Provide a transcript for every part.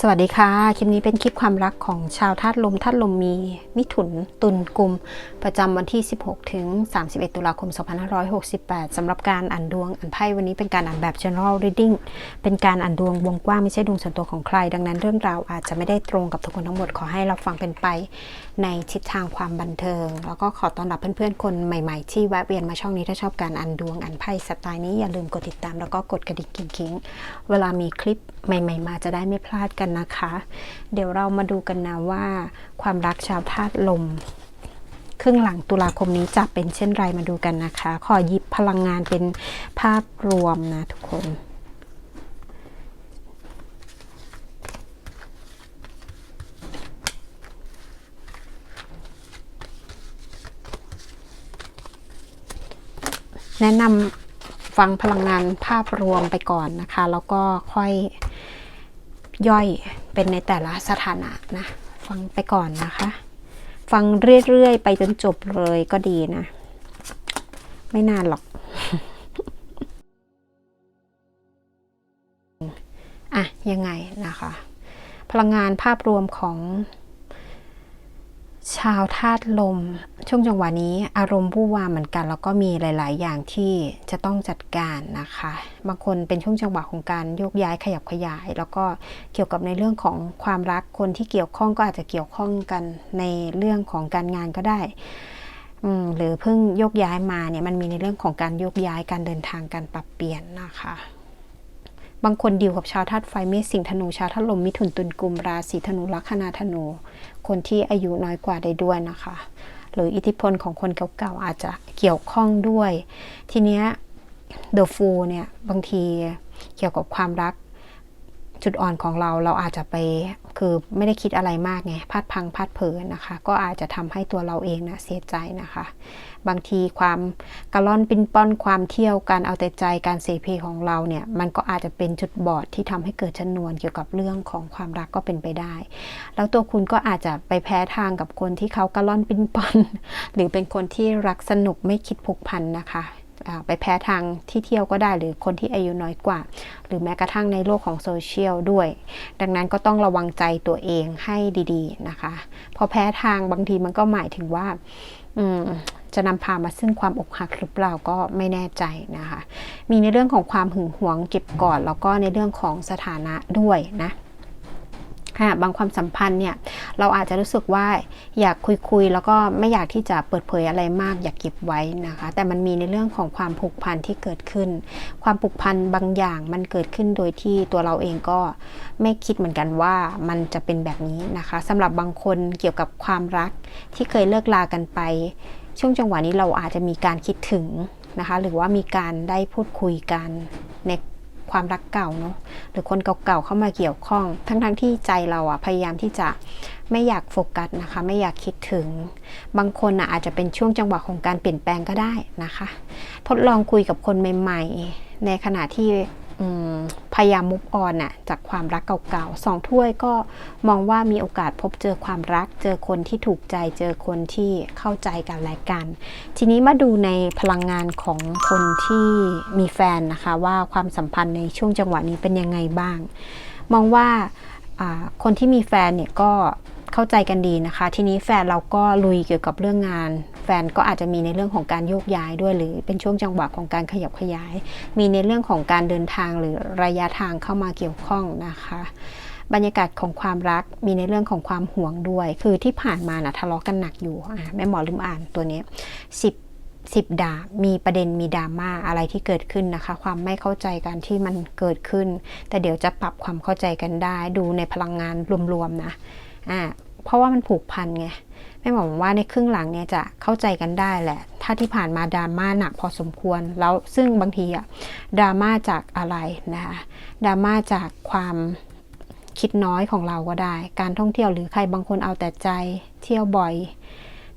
สวัสดีค่ะ คลิปนี้เป็นคลิปความรักของชาวธาตุลมธาตุลมมี มิถุนตุลกุม ประจำวันที่ 16 ถึง 31 ตุลาคม 2568 สำหรับการอ่านดวงอ่านไพ่วันนี้เป็นการอ่านแบบ general reading เป็นการอ่านดวงวงกว้างไม่ใช่ดวงส่วนตัวของใคร ดังนั้นเรื่องราวอาจจะไม่ได้ตรงกับทุกคนทั้งหมดขอให้เราฟังเป็นไป ในทิศทางความบันเทิง แล้วก็ขอต้อนรับเพื่อนๆคนใหม่ๆ ที่แวะเวียนมาช่องนี้ถ้าชอบการอ่านดวงอ่านไพ่สไตล์นี้อย่าลืมกดติดตาม แล้วก็กดกระดิ่งกิ๊งๆเวลามีคลิป ใหม่ ๆ มาจะได้ไม่พลาดกันนะคะ เดี๋ยวเรามาดูกันนะว่าความรักชาวธาตุลม ครึ่งหลังตุลาคมนี้จะเป็นเช่นไรมาดูกันนะคะ ขอหยิบพลังงานเป็นภาพรวมนะทุกคนแนะนำฟังพลังงานภาพรวมไปก่อนนะคะ แล้วก็ค่อย ย่อยเป็นในแต่ละสถานะนะ ฟังไปก่อนนะคะ ฟังเรื่อย ๆ ไปจนจบเลยก็ดีนะ ไม่นานหรอกอะยังไงนะคะ พลังงานภาพรวมของ ชาวธาตุลม ช่วงจังหวะนี้อารมณ์ผู้วาเหมือนกัน แล้วก็มีหลาย ๆ อย่างที่จะต้องจัดการนะคะ บางคนเป็นช่วงจังหวะของการโยกย้ายขยับขยาย แล้วก็เกี่ยวกับในเรื่องของความรักคนที่เกี่ยวข้องก็อาจจะเกี่ยวข้องกันในเรื่องของการงานก็ได้หรือเพิ่งโยกย้ายมาเนี่ยมันมีในเรื่องของการโยกย้ายการเดินทางการปรับเปลี่ยนนะคะ บางคนดีวกับชาวธาตุไฟเมษสิงห์ธนูชาวธาตุลมมิถุนตุลกุมราศีธนูลัคนาธนู คนที่อายุน้อยกว่าได้ด้วยนะคะ หรืออิทธิพลของคนเก่าๆอาจจะเกี่ยวข้องด้วย ทีเนี้ยเดอะฟูเนี่ยบางทีเกี่ยวกับความรัก จุดอ่อนของเราเราอาจจะไปคือไม่ได้คิดอะไรมากไงพลาดพังพลาดเผลอนะคะ ก็อาจจะทำให้ตัวเราเองนะเสียใจนะคะ บางทีความกระล่อนปิ้นป้อนความเที่ยวการเอาแต่ใจการเสเพของเราเนี่ยมันก็อาจจะเป็นจุดบอดที่ทำให้เกิดชนวนเกี่ยวกับเรื่องของความรักก็เป็นไปได้ แล้วตัวคุณก็อาจจะไปแพ้ทางกับคนที่เขากระล่อนปิ้นป้อนหรือเป็นคนที่รักสนุกไม่คิดผูกพันนะคะ ไปแพ้ทางที่เที่ยวก็ได้ หรือคนที่อายุน้อยกว่า หรือแม้กระทั่งในโลกของโซเชียลด้วย ดังนั้นก็ต้องระวังใจตัวเองให้ดีๆนะคะ พอแพ้ทางบางทีมันก็หมายถึงว่าจะนำพามาซึ่งความอกหักหรือเปล่าก็ไม่แน่ใจนะคะ มีในเรื่องของความหึงหวงเก็บกอดแล้วก็ในเรื่องของสถานะด้วยนะ ค่ะบางความสัมพันธ์เนี่ยเราอาจจะรู้สึกว่าอยากคุยคุยๆแล้วก็ไม่อยากที่จะเปิดเผยอะไรมาก อยากเก็บไว้นะคะ แต่มันมีในเรื่องของความผูกพันที่เกิดขึ้น ความผูกพันบางอย่างมันเกิดขึ้นโดยที่ตัวเราเองก็ไม่คิดเหมือนกันว่ามันจะเป็นแบบนี้นะคะสำหรับบางคนเกี่ยวกับความรักที่เคยเลิกลากันไป ช่วงจังหวะนี้เราอาจจะมีการคิดถึงนะคะ หรือว่ามีการได้พูดคุยกันใน ความรักเก่าเนาะหรือคนเก่าๆเข้ามาเกี่ยวข้อง ทั้งๆทที่ใจเราอะพยายามที่จะไม่อยากโฟกัสนะคะ ไม่อยากคิดถึง บางคนอะอาจจะเป็นช่วงจังหวะของการเปลี่ยนแปลงก็ได้นะคะ ทดลองคุยกับคนใหม่ ๆ ในขณะที่ พยายามมุกออนน่ะจากความรักเก่าๆสองถ้วยก็มองว่ามีโอกาสพบเจอความรัก เจอคนที่ถูกใจ เจอคนที่เข้าใจกันและกัน ทีนี้มาดูในพลังงานของคนที่มีแฟนนะคะ ว่าความสัมพันธ์ในช่วงจังหวะนี้เป็นยังไงบ้าง มองว่าอ่าคนที่มีแฟนเนี่ยก็ เข้าใจกันดีนะคะ ทีนี้แฟนเราก็ลุยเกี่ยวกับเรื่องงาน แฟนก็อาจจะมีในเรื่องของการโยกย้ายด้วย หรือเป็นช่วงจังหวะของการขยับขยาย มีในเรื่องของการเดินทางหรือระยะทางเข้ามาเกี่ยวข้องนะคะ บรรยากาศของความรักมีในเรื่องของความห่วงด้วย คือที่ผ่านมานะทะเลาะกันหนักอยู่แม่หมอลืมอ่านตัวนี้สิบสิบดาบมีประเด็นมีดราม่าอะไรที่เกิดขึ้นนะคะ ความไม่เข้าใจกันที่มันเกิดขึ้น แต่เดี๋ยวจะปรับความเข้าใจกันได้ ดูในพลังงานรวมๆนะอ่า เพราะว่ามันผูกพันไงแม่หมอบอกว่าในครึ่งหลังเนี่ยจะเข้าใจกันได้แหละ ถ้าที่ผ่านมาดราม่าหนักพอสมควรแล้วซึ่งบางทีอะดราม่าจากอะไรนะคะดราม่าจากความคิดน้อยของเราก็ได้ การท่องเที่ยวหรือใครบางคนเอาแต่ใจ เที่ยวบ่อย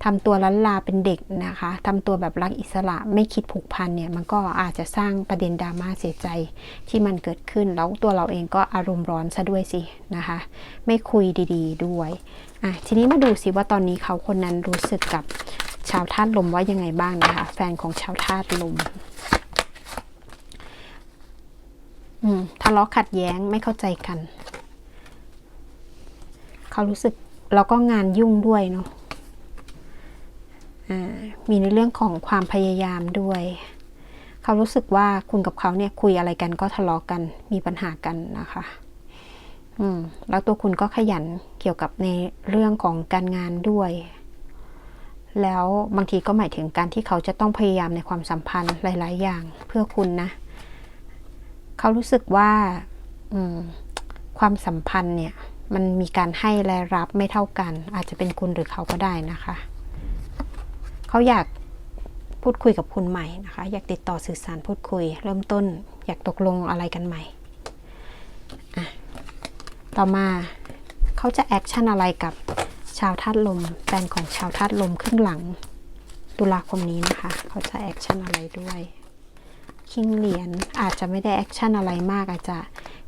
ทำตัวล้านลาเป็นเด็กนะคะทำตัวแบบรักอิสระไม่คิดผูกพันเนี่ยมันก็อาจจะสร้างประเด็นดราม่าเสียใจที่มันเกิดขึ้น แล้วตัวเราเองก็อารมณ์ร้อนซะด้วยสินะคะ ไม่คุยดีๆด้วยอะทีนี้มาดูสิว่าตอนนี้เขาคนนั้นรู้สึกกับชาวธาตุลมว่ายังไงบ้างนะคะ แฟนของชาวธาตุลมทะเลาะขัดแย้งไม่เข้าใจกัน เขารู้สึกแล้วก็งานยุ่งด้วยเนาะ มีในเรื่องของความพยายามด้วย เขารู้สึกว่าคุณกับเขาเนี่ยคุยอะไรกันก็ทะเลาะกันมีปัญหากันนะคะอืมแล้วตัวคุณก็ขยันเกี่ยวกับในเรื่องของการงานด้วย แล้วบางทีก็หมายถึงการที่เขาจะต้องพยายามในความสัมพันธ์หลาย ๆ อย่างเพื่อคุณนะ เขารู้สึกว่าความสัมพันธ์เนี่ย มันมีการให้และรับไม่เท่ากัน อาจจะเป็นคุณหรือเขาก็ได้นะคะ เขาอยากพูดคุยกับคุณใหม่นะคะ อยากติดต่อสื่อสารพูดคุย เริ่มต้นอยากตกลงอะไรกันใหม่ ต่อมาเขาจะแอคชั่นอะไรกับชาวธาตุลมแฟนของชาวธาตุลมครึ่งหลัง ตุลาคมนี้นะคะ เขาจะแอคชั่นอะไรด้วยคิงเหรียญอาจจะไม่ได้แอคชั่นอะไรมากอาจจะ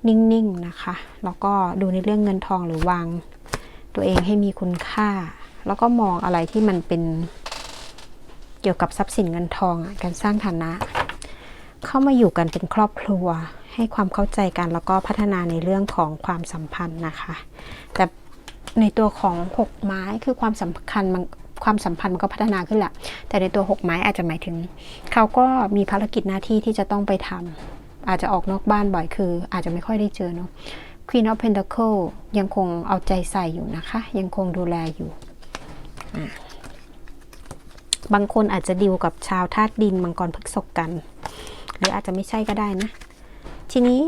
นิ่งๆนะคะ แล้วก็ดูในเรื่องเงินทองหรือวาง ตัวเองให้มีคุณค่า แล้วก็มองอะไรที่มันเป็น เกี่ยวกับทรัพย์สินเงินทองอะการสร้างฐานะ เข้ามาอยู่กันเป็นครอบครัว ให้ความเข้าใจกันแล้วก็พัฒนาในเรื่องของความสัมพันธ์นะคะ แต่ในตัวของหกไม้คือความสำคัญมันความสัมพันธ์มันก็พัฒนาขึ้นแหละแต่ในตัวหกไม้อาจจะหมายถึง เขาก็มีภารกิจหน้าที่ที่จะต้องไปทำอาจจะออกนอกบ้านบ่อยคือ อาจจะไม่ค่อยได้เจอเนาะ Queen of Pentacle ยังคงเอาใจใส่อยู่นะคะ ยังคงดูแลอยู่อะ บางคนอาจจะดิวกับชาวธาตุดินมังกรพฤกษกกัน หรืออาจจะไม่ใช่ก็ได้นะ ทีนี้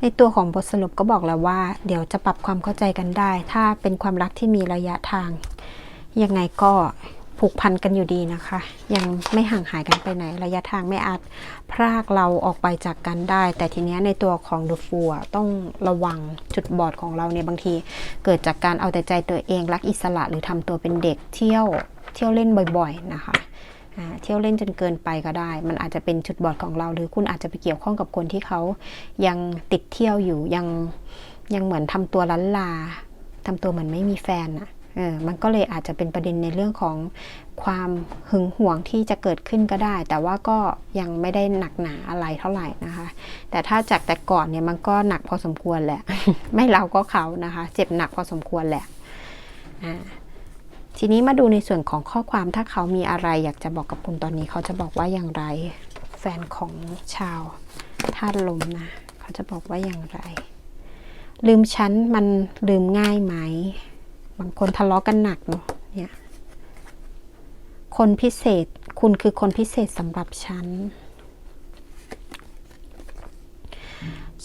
ในตัวของบทสรุปก็บอกแล้วว่า เดี๋ยวจะปรับความเข้าใจกันได้ ถ้าเป็นความรักที่มีระยะทาง ยังไงก็ ผูกพันกันอยู่ดีนะคะ ยังไม่ห่างหายกันไปไหน ระยะทางไม่อาจพรากเราออกไปจากกันได้ แต่ทีนี้ในตัวของ The Fool อะต้องระวังจุดบอดของเราเนี่ยบางที เกิดจากการเอาแต่ใจตัวเองรักอิสระหรือทำตัวเป็นเด็กเที่ยวเที่ยวเล่นบ่อย ๆ นะคะเที่ยวเล่นจนเกินไปก็ได้ มันอาจจะเป็นจุดบอดของเรา หรือคุณอาจจะไปเกี่ยวข้องกับคนที่เขายังติดเที่ยวอยู่ยังยังเหมือนทำตัวลันลาทำตัวเหมือนไม่มีแฟนอะ มันก็เลยอาจจะเป็นประเด็นในเรื่องของความหึงหวงที่จะเกิดขึ้นก็ได้ แต่ว่าก็ยังไม่ได้หนักหนาอะไรเท่าไหร่นะคะ แต่ถ้าจากแต่ก่อนเนี่ยมันก็หนักพอสมควรแหละ ไม่เราก็เขานะคะ เจ็บหนักพอสมควรแหละทีนี้มาดูในส่วนของข้อความถ้าเขามีอะไรอยากจะบอกกับคุณตอนนี้ เขาจะบอกว่าอย่างไร แฟนของชาวธาตุลมนะเขาจะบอกว่าอย่างไร ลืมฉันมันลืมง่ายไหม บางคนทะเลาะกันหนักเนาะเนี่ยคนพิเศษคุณคือคนพิเศษสำหรับฉัน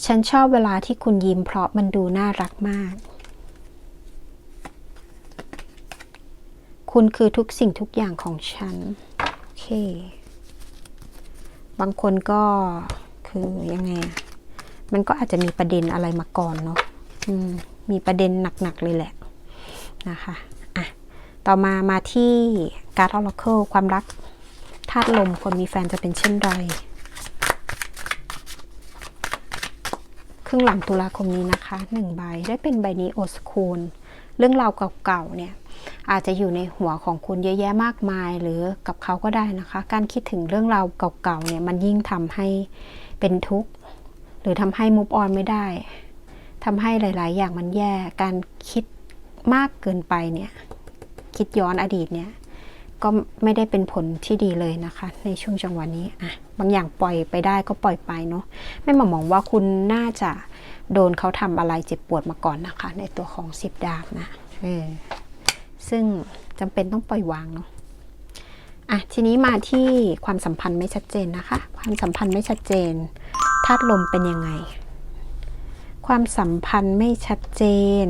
ฉันชอบเวลาที่คุณยิ้มเพราะมันดูน่ารักมาก คุณคือทุกสิ่งทุกอย่างของฉัน โอเค บางคนก็คือยังไง มันก็อาจจะมีประเด็นอะไรมาก่อนเนาะมมีประเด็นหนัก ๆ เลยแหละ นะคะอะต่อมามาที่การ์ดออร์เคิลความรักธาตุลมคนมีแฟนจะเป็นเช่นไร ครึ่งหลังตุลาคมนี้นะคะหนึ่งใบได้เป็นใบนี้โอสคูลเรื่องราวเก่าๆเนี่ยอาจจะอยู่ในหัวของคุณเยอะแยะมากมายหรือกับเขาก็ได้นะคะ การคิดถึงเรื่องราวเก่าๆเนี่ยมันยิ่งทำให้เป็นทุกข์หรือทำให้มุ v ออนไม่ได้ทำให้หลาย ๆ อย่างมันแย่การคิด มากเกินไปเนี่ยคิดย้อนอดีตเนี่ยก็ไม่ได้เป็นผลที่ดีเลยนะคะ ในช่วงจังหวะนี้อะบางอย่างปล่อยไปได้ก็ปล่อยไปเนาะไม่มามองว่าคุณน่าจะโดนเขาทำอะไรเจ็บปวดมาก่อนนะคะ ในตัวของสิบดาบนะเออซึ่งจำเป็นต้องปล่อยวางเนาะอะทีนี้มาที่ความสัมพันธ์ไม่ชัดเจนนะคะ ความสัมพันธ์ไม่ชัดเจนธาตุลมเป็นยังไง ความสัมพันธ์ไม่ชัดเจน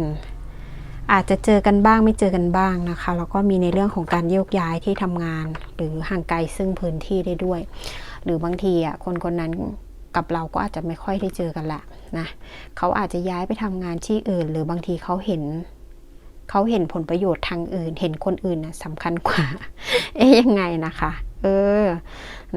อาจจะเจอกันบ้างไม่เจอกันบ้างนะคะ แล้วก็มีในเรื่องของการโยกย้ายที่ทำงาน หรือห่างไกลซึ่งพื้นที่ได้ด้วย หรือบางทีอะคนคนนั้นกับเราก็อาจจะไม่ค่อยได้เจอกันละนะเขาอาจจะย้ายไปทำงานที่อื่น หรือบางทีเขาเห็น เขาเห็นผลประโยชน์ทางอื่น เห็นคนอื่นนะสำคัญกว่า เอ๊ยยังไงนะคะ เออ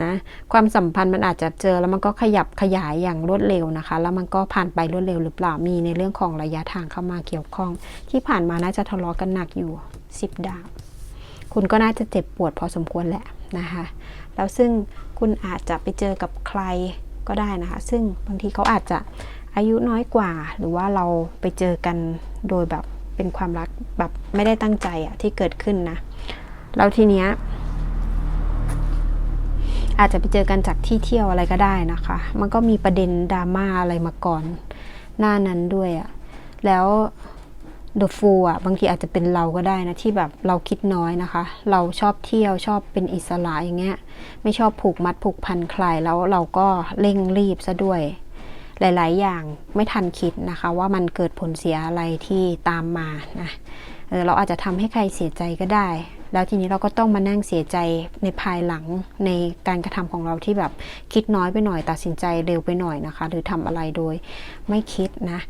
นะความสัมพันธ์มันอาจจะเจอแล้วมันก็ขยับขยายอย่างรวดเร็วนะคะ แล้วมันก็ผ่านไปรวดเร็วหรือเปล่ามีในเรื่องของระยะทางเข้ามาเกี่ยวข้อง ที่ผ่านมาน่าจะทะเลาะกันหนักอยู่สิบดาวคุณก็น่าจะเจ็บปวดพอสมควรแหละนะคะ แล้วซึ่งคุณอาจจะไปเจอกับใครก็ได้นะคะ ซึ่งบางทีเขาอาจจะอายุน้อยกว่า หรือว่าเราไปเจอกันโดยแบบ เป็นความรักแบบไม่ได้ตั้งใจอะที่เกิดขึ้นนะแล้วทีเนี้ยอาจจะไปเจอกันจากที่เที่ยวอะไรก็ได้นะคะ มันก็มีประเด็นดราม่าอะไรมาก่อน หน้านั้นด้วยอะแล้ว The Fool อะบางทีอาจจะเป็นเราก็ได้นะ ที่แบบเราคิดน้อยนะคะ เราชอบเที่ยวชอบเป็นอิสระอย่างเงี้ย ไม่ชอบผูกมัดผูกพันใครแล้วเราก็เร่งรีบซะด้วย หลาย ๆ อย่างไม่ทันคิดนะคะ ว่ามันเกิดผลเสียอะไรที่ตามมานะเออเราอาจจะทำให้ใครเสียใจก็ได้ แล้วทีนี้เราก็ต้องมานั่งเสียใจในภายหลังในการกระทำของเราที่แบบคิดน้อยไปหน่อยตัดสินใจเร็วไปหน่อยนะคะ หรือทำอะไรโดยไม่คิดนะ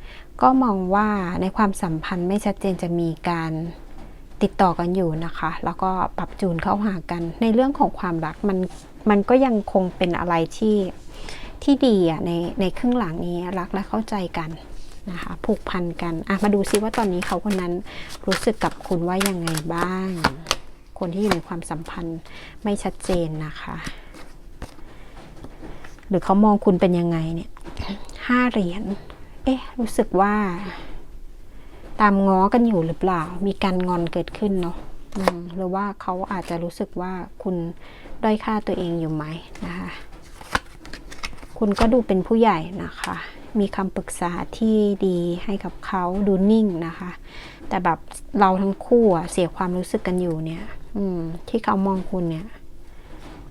ก็มองว่าในความสัมพันธ์ไม่ชัดเจนจะมีการติดต่อกันอยู่นะคะ แล้วก็ปรับจูนเข้าหากัน ในเรื่องของความรักมันมันก็ยังคงเป็นอะไรที่ ที่ดีอะในในครึ่งหลังนี้รักและเข้าใจกันนะคะผูกพันกันอะมาดูซิว่าตอนนี้เขาคนนั้นรู้สึกกับคุณว่ายังไงบ้าง คนที่อยู่ในความสัมพันธ์ไม่ชัดเจนนะคะ หรือเขามองคุณเป็นยังไงเนี่ยห้าเหรียญเอ๊ะรู้สึกว่า ตามง้อกันอยู่หรือเปล่า มีการงอนเกิดขึ้นเนาะหรือว่าเขาอาจจะรู้สึกว่าคุณด้อยค่าตัวเองอยู่ไหมนะคะ คุณก็ดูเป็นผู้ใหญ่นะคะ มีคำปรึกษาที่ดีให้กับเขาดูนิ่งนะคะ แต่แบบเราทั้งคู่อะเสียความรู้สึกกันอยู่เนี่ยอืมที่เขามองคุณเนี่ย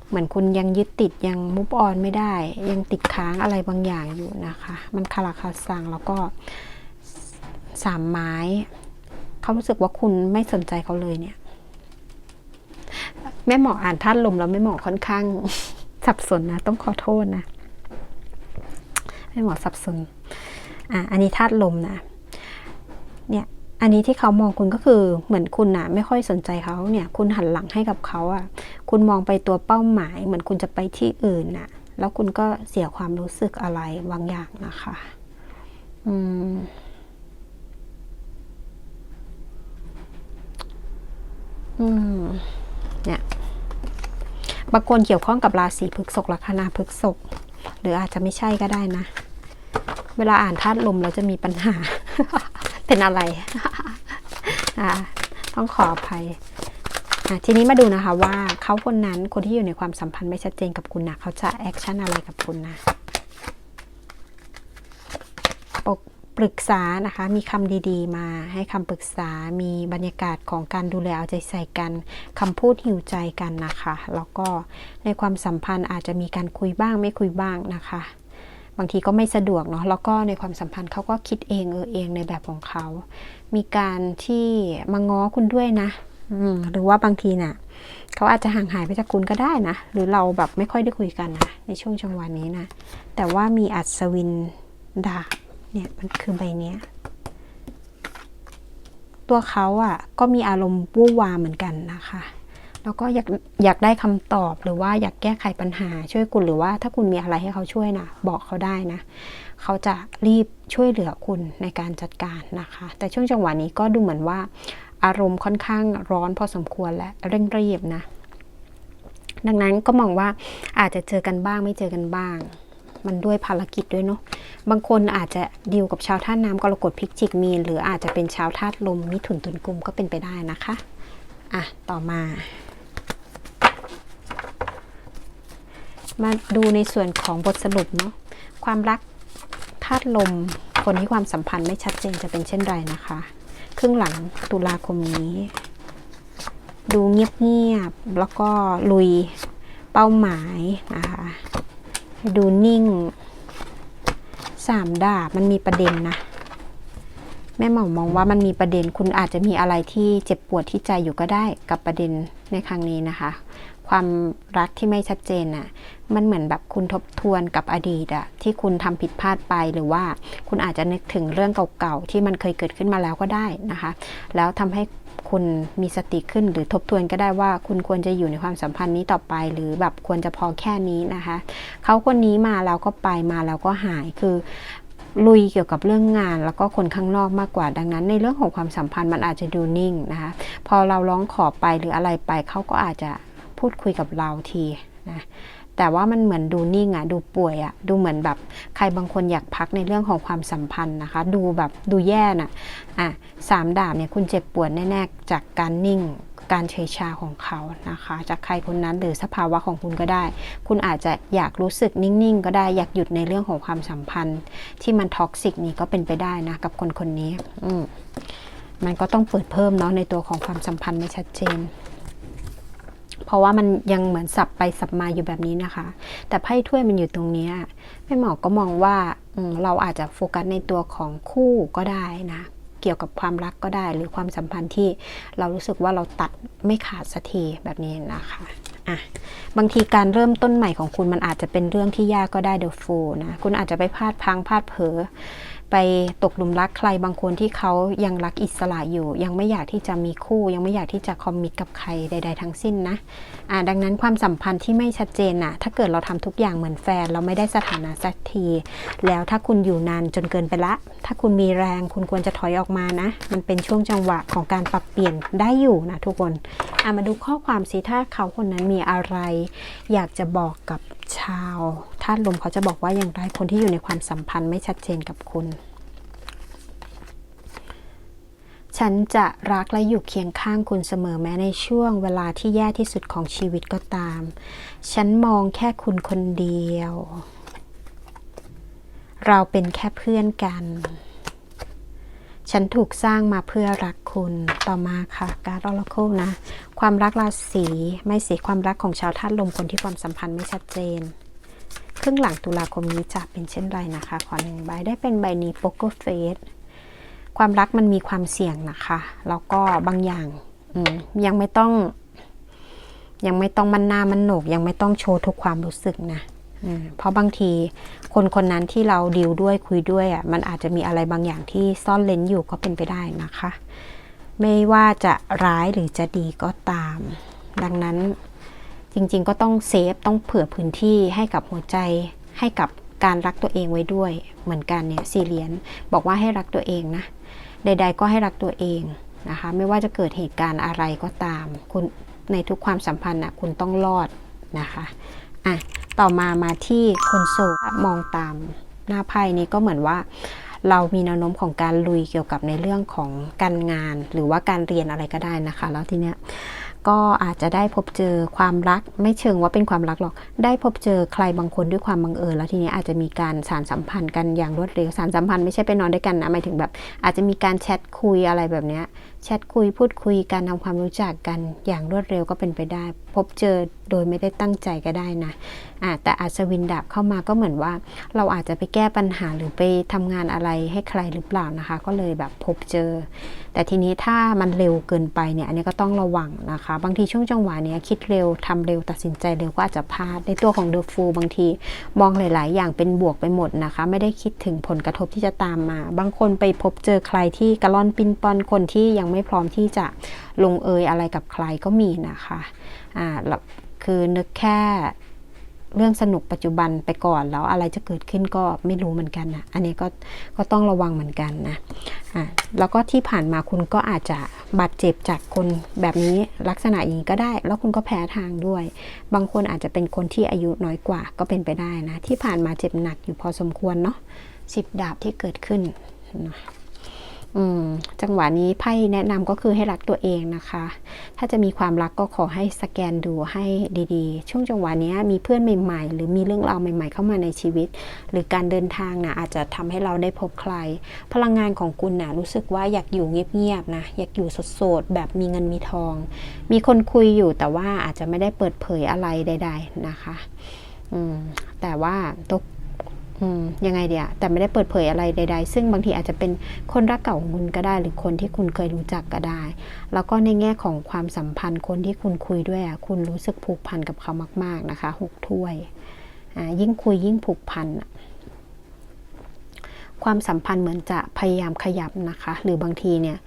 เหมือนคุณยังยึดติดยังมุฟออนไม่ได้ ยังติดค้างอะไรบางอย่างอยู่นะคะ มันคาราคาซังแล้วก็สามไม้เขารู้สึกว่าคุณไม่สนใจเขาเลยเนี่ย แม่หมออ่านท่านลมแล้วแม่หมอค่อนข้างสับสนนะ ต้องขอโทษนะ แม่หมอสับสนอะอันนี้ธาตุลมนะเนี่ยอันนี้ที่เขามองคุณก็คือเหมือนคุณน่ะไม่ค่อยสนใจเขาเนี่ย คุณหันหลังให้กับเขาอะ คุณมองไปตัวเป้าหมาย เหมือนคุณจะไปที่อื่นน่ะ แล้วคุณก็เสียความรู้สึกอะไรบางอย่างนะคะ อืมอืมเนี่ยบางคนเกี่ยวข้องกับราศีพฤกษภลัคนาพฤกษภหรืออาจจะไม่ใช่ก็ได้นะ เวลาอ่านธาตุลมเราจะมีปัญหา เป็นอะไรต้องขออภัยทีนี้มาดูนะคะว่าเขาคนนั้นคนที่อยู่ในความสัมพันธ์ไม่ชัดเจนกับคุณนะเขาจะแอคชั่นอะไรกับคุณนะปกปรึกษานะคะ มีคำดีๆ มาให้คำปรึกษา มีบรรยากาศของการดูแลเอาใจใส่กันคำพูดหิวใจกันนะคะ แล้วก็ในความสัมพันธ์อาจจะมีการคุยบ้างไม่คุยบ้างนะคะ บางทีก็ไม่สะดวกเนาะแล้วก็ในความสัมพันธ์เขาก็คิดเองเออเองในแบบของเขา มีการที่มาง้อคุณด้วยนะหรือว่าบางทีน่ะเขาอาจจะห่างหายไปจากคุณก็ได้นะ หรือเราแบบไม่ค่อยได้คุยกันนะในช่วงจังหวะนนี้นะ แต่ว่ามีอัศวินดาบเนี่ยมันคือใบเนี้ย ตัวเขาอะก็มีอารมณ์วู่วามเหมือนกันนะคะ แล้วก็อยากอยากได้คำตอบหรือว่าอยากแก้ไขปัญหาช่วยคุณหรือว่าถ้าคุณมีอะไรให้เขาช่วยนะบอกเขาได้นะ เขาจะรีบช่วยเหลือคุณในการจัดการนะคะ แต่ช่วงจังหวะนี้ก็ดูเหมือนว่า อารมณ์ค่อนข้างร้อนพอสมควรและเร่งรีบนะ ดังนั้นก็มองว่าอาจจะเจอกันบ้างไม่เจอกันบ้าง มันด้วยภารกิจด้วยเนาะบางคนอาจจะดีลกับชาวธาตุน้ำกรกฎพลิกจิกมีนหรืออาจจะเป็นชาวธาตุลมมิถุนตุลกุมก็เป็นไปได้นะคะอะ ต่อมา มาดูในส่วนของบทสรุปเนาะความรักธาตุลม คนที่ความสัมพันธ์ไม่ชัดเจนจะเป็นเช่นไรนะคะ ครึ่งหลังตุลาคมนี้ ดูเงียบๆแล้วก็ลุยเป้าหมายนะคะดูนิ่งสามดาบมันมีประเด็นนะ แม่หมอมองว่ามันมีประเด็นคุณอาจจะมีอะไรที่เจ็บปวดที่ใจอยู่ก็ได้กับประเด็นในครั้งนี้นะคะ ความรักที่ไม่ชัดเจนน่ะมันเหมือนแบบคุณทบทวนกับอดีตอะที่คุณทำผิดพลาดไปหรือว่าคุณอาจจะนึกถึงเรื่องเก่าๆที่มันเคยเกิดขึ้นมาแล้วก็ได้นะคะ แล้วทำให้คุณมีสติขึ้นหรือทบทวนก็ได้ว่าคุณควรจะอยู่ในความสัมพันธ์นี้ต่อไป หรือแบบควรจะพอแค่นี้นะคะ เขาคนนี้มาแล้วก็ไปมาแล้วก็หายคือ ลุยเกี่ยวกับเรื่องงาน แล้วก็คนข้างนอกมากกว่าดังนั้น ในเรื่องของความสัมพันธ์มันอาจจะดูนิ่งนะคะพอเราร้องขอไปหรืออะไรไปเขาก็อาจจะพูดคุยกับเราทีนะแต่ว่ามันเหมือนดูนิ่งอะดูป่วยอะดูเหมือนแบบใครบางคนอยากพักในเรื่องของความสัมพันธ์นะคะ ดูแบบดูแย่น่ะอะสามดาบเนี่ยคุณเจ็บปวดแน่ๆจากการนิ่ง การเฉยชาของเขานะคะ จากใครคนนั้นหรือสภาวะของคุณก็ได้ คุณอาจจะอยากรู้สึกนิ่งๆ ก็ได้อยากหยุดในเรื่องของความสัมพันธ์ ที่มันท็อกซิกนี่ก็เป็นไปได้นะกับคนคนนี้ อืมมันก็ต้องเปิดเพิ่มเนาะในตัวของความสัมพันธ์ไม่ชัดเจน เพราะว่ามันยังเหมือนสับไปสับมาอยู่แบบนี้นะคะ แต่ไพ่ถ้วยมันอยู่ตรงนี้แม่หมอก็มองว่าเราอาจจะโฟกัสในตัวของคู่ก็ได้นะ เกี่ยวกับความรักก็ได้ หรือความสัมพันธ์ที่เรารู้สึกว่าเราตัดไม่ขาดสักทีแบบนี้นะคะอะบางทีการเริ่มต้นใหม่ของคุณมันอาจจะเป็นเรื่องที่ยากก็ได้เดอะฟูนะ คุณอาจจะไปพลาดพังพลาดเผลอ ไปตกหลุมรักใครบางคนที่เขายังรักอิสระอยู่ ยังไม่อยากที่จะมีคู่ ยังไม่อยากที่จะคอมมิตกับใครใด ๆ ทั้งสิ้นนะอะดังนั้นความสัมพันธ์ที่ไม่ชัดเจนน่ะถ้าเกิดเราทำทุกอย่างเหมือนแฟน เราไม่ได้สถานะสักที แล้วถ้าคุณอยู่นานจนเกินไปละ ถ้าคุณมีแรงคุณควรจะถอยออกมานะ มันเป็นช่วงจังหวะของการปรับเปลี่ยนได้อยู่นะทุกคนอะมาดูข้อความสิถ้าเขาคนนั้นมีอะไร อยากจะบอกกับ ชาวธาตุลมเขาจะบอกว่าอย่างไรคนที่อยู่ในความสัมพันธ์ไม่ชัดเจนกับคุณ ฉันจะรักและอยู่เคียงข้างคุณเสมอแม้ในช่วงเวลาที่แย่ที่สุดของชีวิตก็ตาม ฉันมองแค่คุณคนเดียว เราเป็นแค่เพื่อนกัน ฉันถูกสร้างมาเพื่อรักคุณ ต่อมาค่ะ การออราเคิลนะ ความรักราศีไม่สีความรักของชาวธาตุลมคนที่ความสัมพันธ์ไม่ชัดเจน ครึ่งหลังตุลาคมนี้จะเป็นเช่นไรนะคะ ขอหนึ่งใบได้เป็นใบนี้โป๊กเกอร์เฟส ความรักมันมีความเสี่ยงนะคะ แล้วก็บางอย่างยังไม่ต้อง ยังไม่ต้องมันหน้ามันโหนก ยังไม่ต้องโชว์ทุกความรู้สึกนะ เพราะบางทีคนคนนั้นที่เราดีลด้วยคุยด้วยอะมันอาจจะมีอะไรบางอย่างที่ซ่อนเลนอยู่ก็เป็นไปได้นะคะ ไม่ว่าจะร้ายหรือจะดีก็ตาม ดังนั้นจริงๆก็ต้องเซฟต้องเผื่อพื้นที่ให้กับหัวใจให้กับการรักตัวเองไว้ด้วย เหมือนกันเนี่ยสี่เหรียญบอกว่าให้รักตัวเองนะ ใด ๆ ก็ให้รักตัวเองนะคะ ไม่ว่าจะเกิดเหตุการณ์อะไรก็ตาม คุณในทุกความสัมพันธ์นะคุณต้องรอดนะคะอะ ต่อมามาที่คนโสดมองตามหน้าไพ่นี้ก็เหมือนว่า เรามีแนวโน้มของการลุยเกี่ยวกับในเรื่องของการงาน หรือว่าการเรียนอะไรก็ได้นะคะ แล้วทีเนี้ยก็อาจจะได้พบเจอความรัก ไม่เชิงว่าเป็นความรักหรอก ได้พบเจอใครบางคนด้วยความบังเอิญแล้วทีนี้อาจจะมีการสารสัมพันธ์กันอย่างรวดเร็วสารสัมพันธ์ไม่ใช่ไปนอนด้วยกันนะหมายถึงแบบ อาจจะมีการแชทคุยอะไรแบบเนี้ยแชทคุยพูดคุยการทำความรู้จักกันอย่างรวดเร็วก็เป็นไปได้ พบเจอ โดยไม่ได้ตั้งใจก็ได้นะะแต่อาจจะวินดาบเข้ามาก็เหมือนว่า เราอาจจะไปแก้ปัญหาหรือไปทำงานอะไรให้ใครหรือเปล่านะคะ ก็เลยแบบพบเจอ แต่ทีนี้ถ้ามันเร็วเกินไปเนี่ยอันนี้ก็ต้องระวังนะคะ บางทีช่วงจังหวะเนี้ยคิดเร็วทำเร็วตัดสินใจเร็วก็อาจจะพลาดในตัวของเดอะฟูบางทีมองหลาย ๆ อย่างเป็นบวกไปหมดนะคะ ไม่ได้คิดถึงผลกระทบที่จะตามมา บางคนไปพบเจอใครที่กระล่อนปินปอนคนที่ยังไม่พร้อมที่จะลงเอยอะไรกับใครก็มีนะคะอ่าแล้ว คือนึกแค่เรื่องสนุกปัจจุบันไปก่อนแล้วอะไรจะเกิดขึ้นก็ไม่รู้เหมือนกันนะอันนี้ก็ก็ต้องระวังเหมือนกันนะอะแล้วก็ที่ผ่านมาคุณก็อาจจะบาดเจ็บจากคนแบบนี้ลักษณะอย่างนี้ก็ได้ แล้วคุณก็แพ้ทางด้วย บางคนอาจจะเป็นคนที่อายุน้อยกว่าก็เป็นไปได้นะ ที่ผ่านมาเจ็บหนักอยู่พอสมควรเนาะสิบดาบที่เกิดขึ้นนะ จังหวะนี้ไพ่แนะนำก็คือให้รักตัวเองนะคะ ถ้าจะมีความรักก็ขอให้สแกนดูให้ดีๆ ช่วงจังหวะนี้มีเพื่อนใหม่ๆ หรือมีเรื่องราวใหม่ ๆ เข้ามาในชีวิต หรือการเดินทางนะอาจจะทำให้เราได้พบใคร พลังงานของคุณนะรู้สึกว่าอยากอยู่เงียบๆนะอยากอยู่โสดๆแบบมีเงินมีทอง มีคนคุยอยู่แต่ว่าอาจจะไม่ได้เปิดเผยอะไรใด ๆนะคะแต่ว่าตก ยังไงเดียแต่ไม่ได้เปิดเผยอะไรใด ๆ ซึ่งบางทีอาจจะเป็นคนรักเก่าของคุณก็ได้ หรือคนที่คุณเคยรู้จักก็ได้ แล้วก็ในแง่ของความสัมพันธ์คนที่คุณคุยด้วยอะคุณรู้สึกผูกพันกับเขามาก ๆนะคะหกถ้วยอ่ายิ่งคุยยิ่งผูกพันความสัมพันธ์เหมือนจะพยายามขยับนะคะ หรือบางทีเนี่ย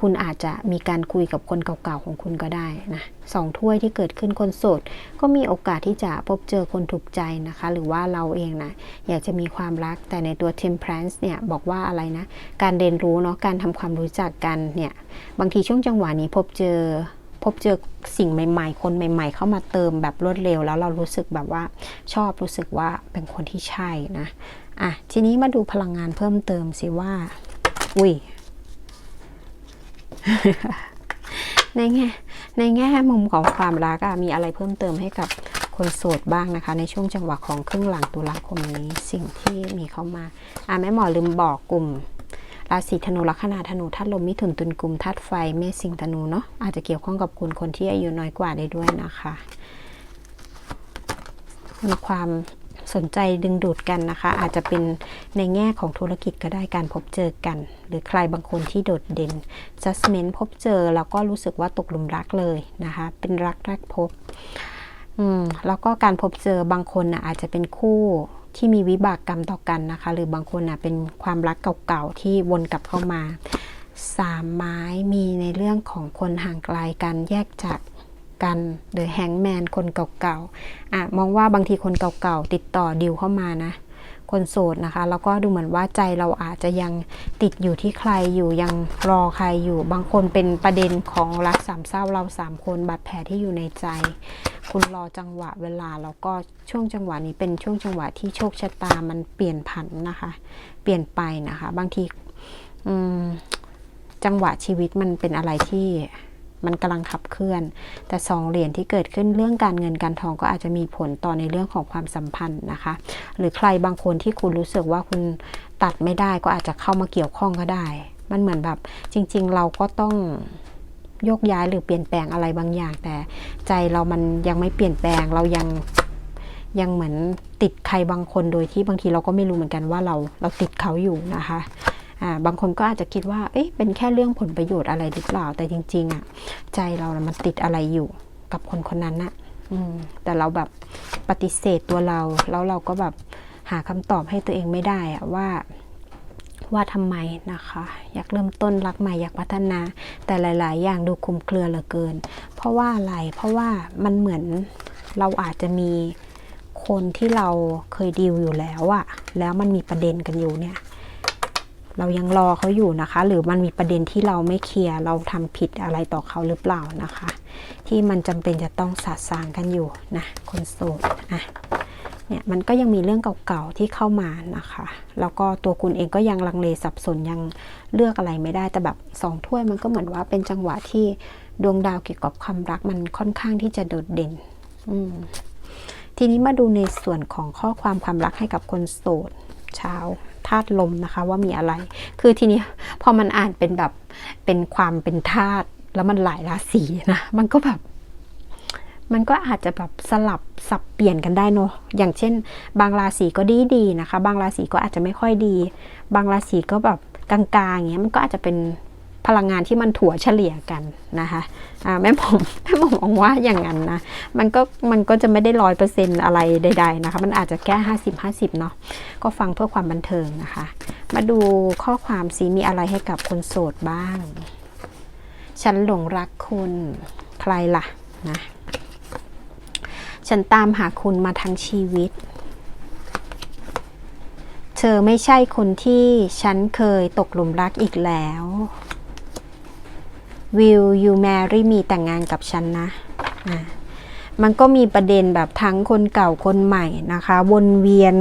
คุณอาจจะมีการคุยกับคนเก่าๆของคุณก็ได้นะสองถ้วยที่เกิดขึ้นคนโสด ก็มีโอกาสที่จะพบเจอคนถูกใจนะคะ หรือว่าเราเองนะอยากจะมีความรักแต่ในตัว temperance เนี่ยบอกว่าอะไรนะ การเรียนรู้เนาะการทำความรู้จักกันเนี่ยบางทีช่วงจังหวะนี้พบเจอพบเจอสิ่งใหม่ ๆ คนใหม่ ๆ เข้ามาเติมแบบรวดเร็ว แล้วเรารู้สึกแบบว่าชอบรู้สึกว่าเป็นคนที่ใช่นะอะทีนี้มาดูพลังงานเพิ่มเติมสิว่า อุ้ย ในแง่ในแง่มุมของความรักอะมีอะไรเพิ่มเติมให้กับคนโสดบ้างนะคะ ในช่วงจังหวะของครึ่งหลังตุลาคมนี้สิ่งที่มีเข้ามาอะแม่หมอลืมบอกกลุ่มราศีธนูลัคนาธนูธาตุลมมิถุนตุลกุมธาตุไฟเมษสิงธนูเนาะอาจจะเกี่ยวข้องกับคุณคนที่อายุน้อยกว่าได้ด้วยนะคะมีความ สนใจดึงดูดกันนะคะ อาจจะเป็นในแง่ของธุรกิจก็ได้การพบเจอกัน หรือใครบางคนที่โดดเด่น judgment พบเจอแล้วก็รู้สึกว่าตกหลุมรักเลยนะคะ เป็นรักแรกพบอืมแล้วก็การพบเจอบางคนนะอาจจะเป็นคู่ที่มีวิบากกรรมต่อกันนะคะ หรือบางคนนะเป็นความรักเก่าๆที่วนกลับเข้ามาสามไม้มีในเรื่องของคนห่างไกลกันแยกจาก กัน หรือแฮงแมนคนเก่าๆอะมองว่าบางทีคนเก่าๆติดต่อดิวเข้ามานะ คนโสดนะคะ แล้วก็ดูเหมือนว่าใจเราอาจจะยังติดอยู่ที่ใครอยู่ยังรอใครอยู่ บางคนเป็นประเด็นของรักสามเศร้าเราสามคนบาดแผลที่อยู่ในใจ คุณรอจังหวะเวลาแล้วก็ช่วงจังหวะนี้เป็นช่วงจังหวะที่โชคชะตามันเปลี่ยนผันนะคะ เปลี่ยนไปนะคะ บางทีจังหวะชีวิตมันเป็นอะไรที่ มันกำลังขับเคลื่อน แต่สองเหรียญที่เกิดขึ้นเรื่องการเงินการทองก็อาจจะมีผลต่อในเรื่องของความสัมพันธ์นะคะ หรือใครบางคนที่คุณรู้สึกว่าคุณตัดไม่ได้ก็อาจจะเข้ามาเกี่ยวข้องก็ได้ มันเหมือนแบบจริง ๆ เราก็ต้องโยกย้ายหรือเปลี่ยนแปลงอะไรบางอย่าง แต่ใจเรามันยังไม่เปลี่ยนแปลงเรายังยังเหมือนติดใครบางคนโดยที่บางทีเราก็ไม่รู้เหมือนกันว่าเราเราติดเขาอยู่นะคะ บางคนก็อาจจะคิดว่า เอ๊ะเป็นแค่เรื่องผลประโยชน์อะไรหรือเปล่า แต่จริง ๆ อะ ใจเรานะมันติดอะไรอยู่กับคนคนนั้นนะอืมแต่เราแบบปฏิเสธตัวเรา แล้วเราก็แบบหาคำตอบให้ตัวเองไม่ได้อะว่าว่าทำไมนะคะ อยากเริ่มต้นรักใหม่อยากพัฒนา แต่หลาย ๆ อย่างดูคลุมเครือเหลือเกิน เพราะว่าอะไร เพราะว่ามันเหมือนเราอาจจะมีคนที่เราเคยดีลอยู่แล้วอะแล้วมันมีประเด็นกันอยู่เนี่ย เรายังรอเขาอยู่นะคะ หรือมันมีประเด็นที่เราไม่เคลียร์เราทำผิดอะไรต่อเขาหรือเปล่านะคะ ที่มันจำเป็นจะต้องสะสางกันอยู่นะคนโสดนะเนี่ยมันก็ยังมีเรื่องเก่าๆที่เข้ามานะคะ แล้วก็ตัวคุณเองก็ยังลังเลสับสนยังเลือกอะไรไม่ได้แต่แบบสองถ้วยมันก็เหมือนว่าเป็นจังหวะที่ดวงดาวเกี่ยวกับความรักมันค่อนข้างที่จะโดดเด่น อืมทีนี้มาดูในส่วนของข้อความความรักให้กับคนโสดเช้า ธาตุลมนะคะว่ามีอะไร คือทีนี้พอมันอ่านเป็นแบบเป็นความเป็นธาตุแล้วมันหลายราศีนะ มันก็แบบ มันก็อาจจะแบบสลับสับเปลี่ยนกันได้เนาะอย่างเช่น บางราศีก็ดีดีๆนะคะ บางราศีก็อาจจะไม่ค่อยดี บางราศีก็แบบกลางๆอย่างเงี้ยมันก็อาจจะเป็น พลังงานที่มันถั่วเฉลี่ยกันนะคะแม่ผมแม่ผมมองว่าอย่างนั้นนะ มันก็มันก็จะไม่ได้ร้อยเปอร์เซ็นต์อะไรใด ๆนะคะ มันอาจจะแค่ห้าสิบห้าสิบเนาะก็ฟังเพื่อความบันเทิงนะคะ มาดูข้อความซีมีอะไรให้กับคนโสดบ้าง ฉันหลงรักคุณใครล่ะนะฉันตามหาคุณมาทั้งชีวิต เธอไม่ใช่คนที่ฉันเคยตกหลุมรักอีกแล้ว Will you marry me แต่งงานกับฉันนะอะมันก็มีประเด็นแบบทั้งคนเก่าคนใหม่นะคะ วนเวียน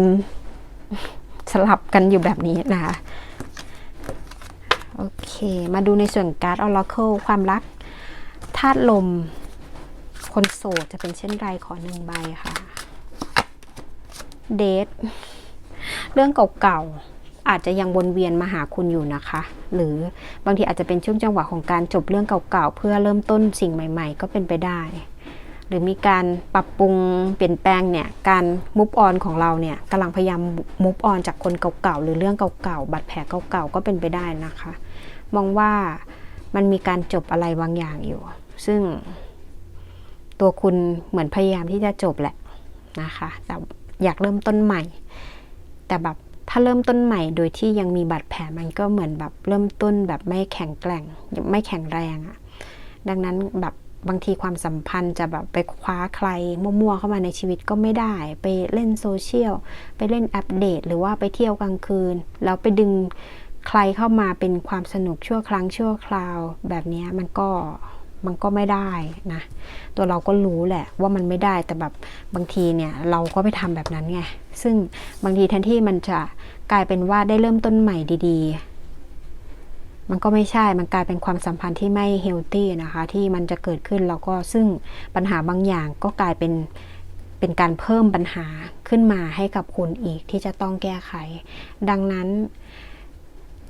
สลับกันอยู่แบบนี้นะคะโอเค มาดูในส่วนการ์ด Oracle ความรักธาตุลม คนโสดจะเป็นเช่นไรขอหนึ่งใบค่ะ เดท เรื่องเก่าๆ อาจจะยังวนเวียนมาหาคุณอยู่นะคะ หรือบางทีอาจจะเป็นช่วงจังหวะของการจบเรื่องเก่าๆ เพื่อเริ่มต้นสิ่งใหม่ ๆ ก็เป็นไปได้ หรือมีการปรับปรุงเปลี่ยนแปลงเนี่ยการมุฟออนของเราเนี่ยกำลังพยายามมุฟออนจากคนเก่าๆหรือเรื่องเก่าๆบาดแผลเก่าๆก็เป็นไปได้นะคะ มองว่ามันมีการจบอะไรบางอย่างอยู่ ซึ่งตัวคุณเหมือนพยายามที่จะจบแหละนะคะ แต่อยากเริ่มต้นใหม่ แต่แบบ ถ้าเริ่มต้นใหม่โดยที่ยังมีบาดแผลมันก็เหมือนแบบเริ่มต้นแบบไม่แข็งแกร่งไม่แข็งแรงอะดังนั้นแบบบางทีความสัมพันธ์จะแบบไปคว้าใครมั่วๆเข้ามาในชีวิตก็ไม่ได้ ไปเล่นโซเชียลไปเล่นอัปเดต หรือว่าไปเที่ยวกลางคืน แล้วไปดึงใครเข้ามาเป็นความสนุกชั่วครั้งชั่วคราว แบบนี้มันก็ มันก็ไม่ได้นะ ตัวเราก็รู้แหละว่ามันไม่ได้แต่แบบบางทีเนี่ยเราก็ไปทำแบบนั้นไง ซึ่งบางทีแทนที่มันจะกลายเป็นว่าได้เริ่มต้นใหม่ดี ๆ มันก็ไม่ใช่ มันกลายเป็นความสัมพันธ์ที่ไม่เฮลตี้นะคะ ที่มันจะเกิดขึ้นแล้วก็ซึ่งปัญหาบางอย่างก็กลายเป็นเป็นการเพิ่มปัญหาขึ้นมาให้กับคุณอีกที่จะต้องแก้ไข ดังนั้น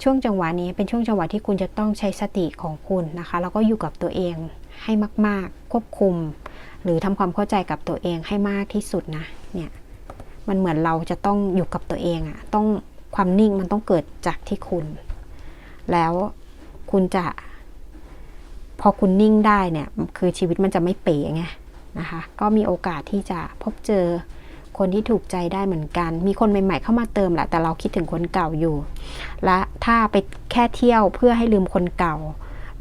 ช่วงจังหวะนี้เป็นช่วงจังหวะที่คุณจะต้องใช้สติของคุณนะคะ แล้วก็อยู่กับตัวเองให้มาก ๆ ควบคุม หรือทำความเข้าใจกับตัวเองให้มากที่สุดนะ เนี่ย มันเหมือนเราจะต้องอยู่กับตัวเองอะต้องความนิ่งมันต้องเกิดจากที่คุณ แล้วคุณจะ พอคุณนิ่งได้เนี่ย คือชีวิตมันจะไม่เป๋ไงนะคะ ก็มีโอกาสที่จะพบเจอ คนที่ถูกใจได้เหมือนกัน มีคนใหม่ ๆ เข้ามาเติมแหละแต่เราคิดถึงคนเก่าอยู่ และถ้าไปแค่เที่ยวเพื่อให้ลืมคนเก่า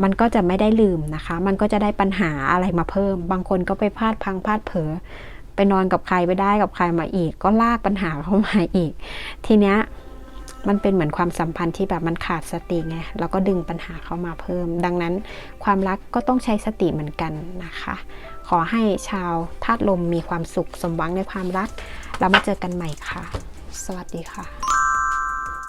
มันก็จะไม่ได้ลืมนะคะ มันก็จะได้ปัญหาอะไรมาเพิ่ม บางคนก็ไปพลาดพังพลาดเผลอไปนอนกับใครไปได้กับใครมาอีก ก็ลากปัญหาเข้ามาอีก ทีเนี้ยมันเป็นเหมือนความสัมพันธ์ที่แบบมันขาดสติไงแล้วก็ดึงปัญหาเข้ามาเพิ่ม ดังนั้นความรักก็ต้องใช้สติเหมือนกันนะคะ ขอให้ชาวธาตุลมมีความสุขสมหวังในความรักแล้วมาเจอกันใหม่ค่ะ สวัสดีค่ะ